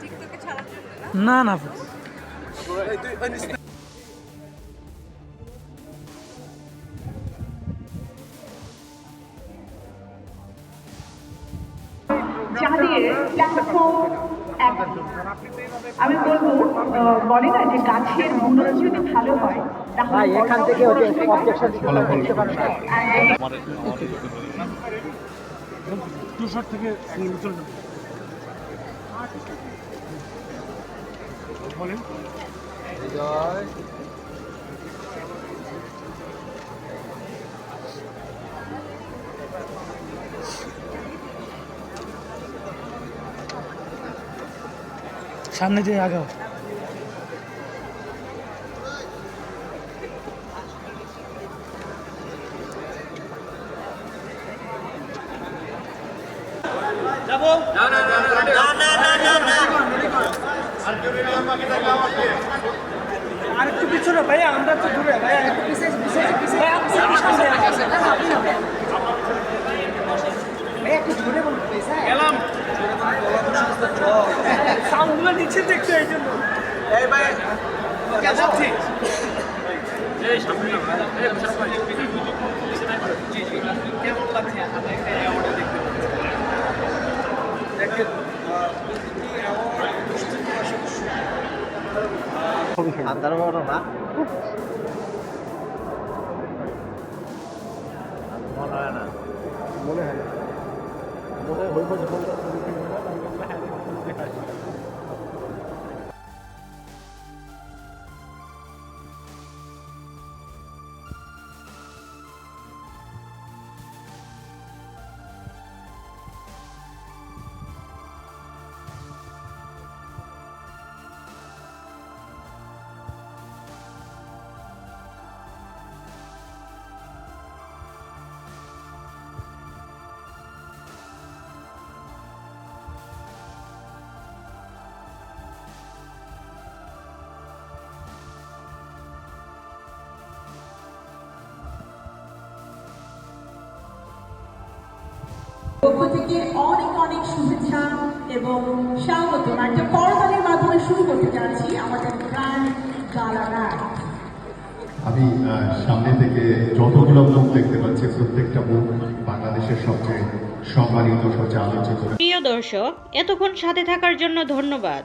টিকটকে ছাড়ার জন্য না? না আমি বলব আহ, বলে না যে গাছের মূলটা যদি ভালো হয় তাহলে এখান থেকে দুশো থেকে বলেন। সামনে দিয়ে আগাও। আর একটু পিছনে ভাই আমরা তো দূরে ভাই একটু পিছিয়ে পিছিয়ে পিছিয়ে গেলাম সাউন্ডগুলো দিচ্ছে দেখতে এই জন্য আন্দার বড় না। মনে হয় না। মনে হয় না মনে হয় পক্ষ থেকে অনেক অনেক শুভেচ্ছা এবং স্বাগত। একটা করতালির মাধ্যমে শুরু করতে যাচ্ছি আমাদের গ্র্যান্ড আমি সামনে থেকে যতগুলো মুখ দেখতে পাচ্ছি প্রত্যেকটা মুখ বাংলাদেশের সবচেয়ে সম্মানিত সবচেয়ে আলোচিত। প্রিয় দর্শক এতক্ষণ সাথে থাকার জন্য ধন্যবাদ।